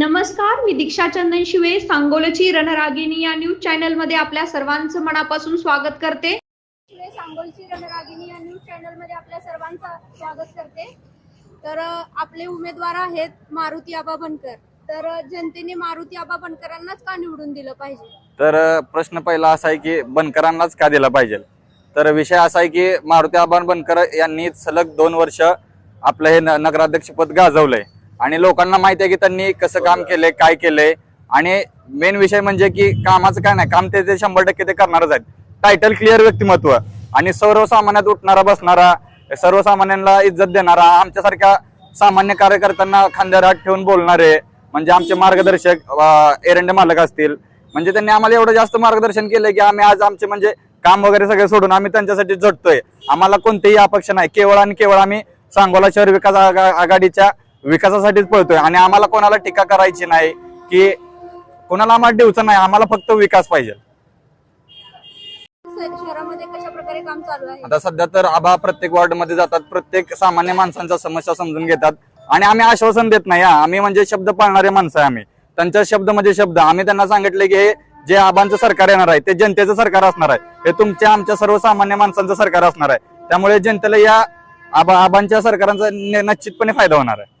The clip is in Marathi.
नमस्कार मी दीक्षा चंदन शिवे सांगोलची रणरागिणी या न्यूज चॅनलमध्ये आपल्या सर्वांचं मनापासून स्वागत करते. शिवाय सांगोलची रणरागिणी या न्यूज चॅनलमध्ये आपल्या सर्वांचं स्वागत करते. तर आपले उमेदवार आहेत मारुती आबा बनकर. तर जनतेने मारुती आबा बनकरांनाच का निवडून दिलं पाहिजे? तर प्रश्न पहिला असा आहे की बनकरांनाच का दिला पाहिजे? तर विषय असा आहे की मारुती आबान बनकर यांनी सलग दोन वर्ष आपलं हे नगराध्यक्षपद गाजवलंय. आणि लोकांना माहिती आहे की त्यांनी कसं काम केलंय काय केलंय. आणि मेन विषय म्हणजे की कामाचं काय नाही काम ते शंभर टक्के ते करणारच आहेत. टायटल क्लिअर व्यक्तिमत्व. आणि सर्वसामान्यात उठणारा बसणारा सर्वसामान्यांना इज्जत देणारा आमच्यासारख्या सामान्य कार्यकर्त्यांना खांद्यावर हात ठेवून बोलणारे म्हणजे आमचे मार्गदर्शक एरंडे मालक असतील. म्हणजे त्यांनी आम्हाला एवढं जास्त मार्गदर्शन केलंय की आम्ही आज आमचे म्हणजे काम वगैरे सगळे सोडून आम्ही त्यांच्यासाठी झटतोय आम्हाला कोणतेही अपेक्षा नाही. केवळ आणि केवळ आम्ही सांगोला शहर विकास आघा- आघाडीच्या विकासासाठीच पळतोय. आणि आम्हाला कोणाला टीका करायची नाही की कोणाला आम्हाला देऊचं नाही आम्हाला फक्त विकास पाहिजे. आता सध्या तर आबा प्रत्येक वॉर्डमध्ये जातात प्रत्येक सामान्य माणसांच्या समस्या समजून घेतात. आणि आम्ही आश्वासन देत नाही हा. आम्ही म्हणजे शब्द पाळणारे माणसं आहे आम्ही. त्यांच्या शब्द म्हणजे शब्द. आम्ही त्यांना सांगितले की हे जे आबांचं सरकार येणार आहे ते जनतेचं सरकार असणार आहे. हे तुमच्या आमच्या सर्वसामान्य माणसांचं सरकार असणार आहे. त्यामुळे जनतेला या आबा आबांच्या सरकारांचा निश्चितपणे फायदा होणार आहे.